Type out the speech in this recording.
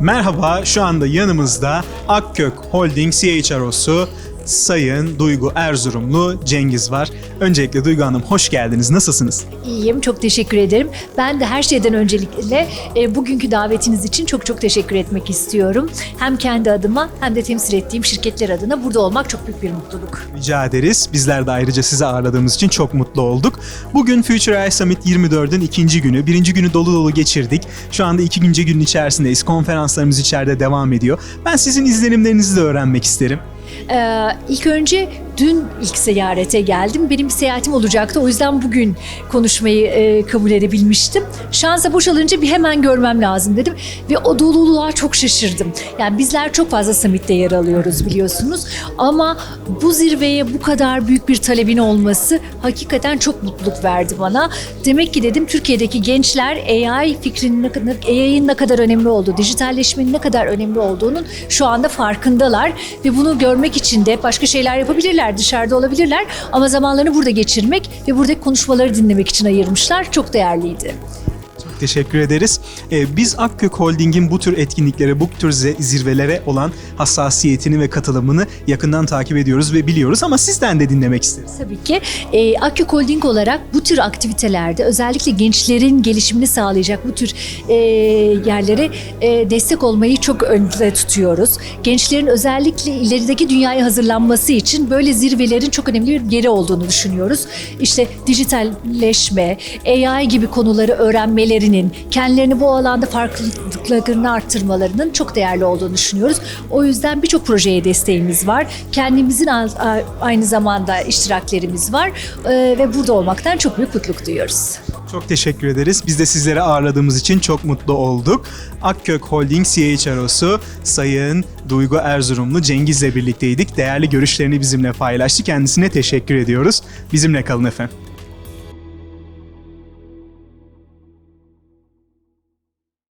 Merhaba, şu anda yanımızda Akkök Holding CHRO'su Sayın Duygu Erzurumlu Cengiz var. Öncelikle Duygu Hanım hoş geldiniz. Nasılsınız? İyiyim, çok teşekkür ederim. Ben de her şeyden öncelikle e, bugünkü davetiniz için çok çok teşekkür etmek istiyorum. Hem kendi adıma hem de temsil ettiğim şirketler adına burada olmak çok büyük bir mutluluk. Rica ederiz. Bizler de ayrıca sizi ağırladığımız için çok mutlu olduk. Bugün Future AI Summit 24'ün ikinci günü. Birinci günü dolu dolu geçirdik. Şu anda ikinci günün içerisindeyiz. Konferanslarımız içeride devam ediyor. Ben sizin izlenimlerinizi de öğrenmek isterim. Ee, ilk önce dün ilk ziyarete geldim. Benim seyahatim olacaktı. O yüzden bugün konuşmayı e, kabul edebilmiştim. Şansa boşalınca bir hemen görmem lazım dedim. Ve o doluluğa çok şaşırdım. Yani bizler çok fazla summit'te yer alıyoruz biliyorsunuz. Ama bu zirveye bu kadar büyük bir talebin olması hakikaten çok mutluluk verdi bana. Demek ki dedim Türkiye'deki gençler AI fikrinin ne AI'nin ne kadar önemli olduğu, dijitalleşmenin ne kadar önemli olduğunun şu anda farkındalar. Ve bunu görmek için de başka şeyler yapabilirler, dışarıda olabilirler. Ama zamanlarını burada geçirmek ve buradaki konuşmaları dinlemek için ayırmışlar. Çok değerliydi. Teşekkür ederiz. Ee, biz Akkök Holding'in bu tür etkinliklere, bu tür zirvelere olan hassasiyetini ve katılımını yakından takip ediyoruz ve biliyoruz ama sizden de dinlemek isteriz. Tabii ki e, Akgök Holding olarak bu tür aktivitelerde özellikle gençlerin gelişimini sağlayacak bu tür e, yerlere e, destek olmayı çok önde tutuyoruz. Gençlerin özellikle ilerideki dünyaya hazırlanması için böyle zirvelerin çok önemli bir yeri olduğunu düşünüyoruz. İşte dijitalleşme, AI gibi konuları öğrenmelerinin, kendilerini bu alanda farklılıklarını arttırmalarının çok değerli olduğunu düşünüyoruz. O yüzden birçok projeye desteğimiz var. Kendimizin aynı zamanda iştiraklerimiz var Ee, ve burada olmaktan çok büyük mutluluk duyuyoruz. Çok teşekkür ederiz. Biz de sizleri ağırladığımız için çok mutlu olduk. Akkök Holding CHRO'su Sayın Duygu Erzurumlu Cengiz'le birlikteydik. Değerli görüşlerini bizimle paylaştı. Kendisine teşekkür ediyoruz. Bizimle kalın efendim.